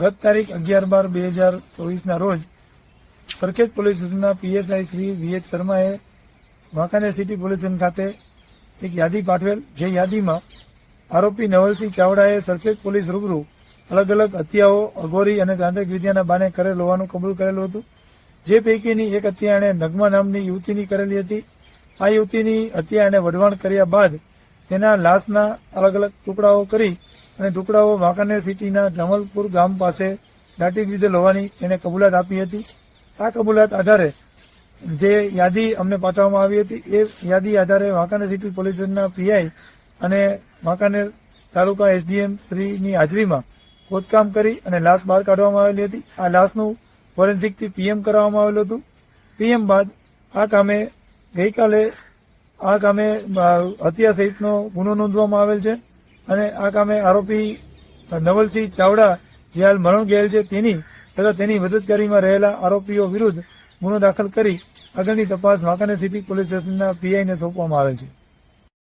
ગત તારીખ અગિયાર બાર બે હજાર ચોવીસના રોજ સરખેજ પોલીસ સ્ટેશનના પીએસઆઈ શ્રી વીએચ શર્માએ વાંકાનેર સિટી પોલીસ સ્ટેશન ખાતે એક યાદી પાઠવેલ, જે યાદીમાં આરોપી નવલસિંહ ચાવડાએ સરખેજ પોલીસ રૂબરૂ અલગ અલગ હત્યાઓ અઘોરી અને તાંત્રિક વિદ્યાના બાને કરેલ હોવાનું કબૂલ કરેલું હતું. જે પૈકીની એક હત્યા એણે નગમા નામની યુવતીની કરેલી હતી. આ યુવતીની હત્યા એણે વઢવાણ કર્યા બાદ તેના લાશના અલગ અલગ ટુકડાઓ કરી અને ટુકડાઓ વાંકાનેર સિટીના ધમલપુર ગામ પાસે દાટી રીતે લવાની તેને કબૂલાત આપી હતી. આ કબૂલાત આધારે જે યાદી અમને પાઠવવામાં આવી હતી, એ યાદી આધારે વાંકાનેર સિટી પોલીસ પીઆઈ અને વાંકાનેર તાલુકા એસડીએમ શ્રીની હાજરીમાં ખોદકામ કરી અને લાશ બહાર કાઢવામાં આવેલી હતી. આ લાશનું ફોરેન્સિકથી પીએમ કરાવવામાં આવેલું હતું. પીએમ બાદ આ કામે ગઈકાલે આ કામે હત્યા સહિતનો ગુનો નોંધવામાં આવેલ છે. અને આ કામે આરોપી નવલસિંહ ચાવડા, જે હાલ મરણ ગયેલ છે, તેની તથા તેની મદદગારીમાં રહેલા આરોપીઓ વિરુદ્ધ ગુનો દાખલ કરી આગળની તપાસ વાંકાનેર સિટી પોલીસ સ્ટેશનના પીઆઈને સોંપવામાં આવેલ છે.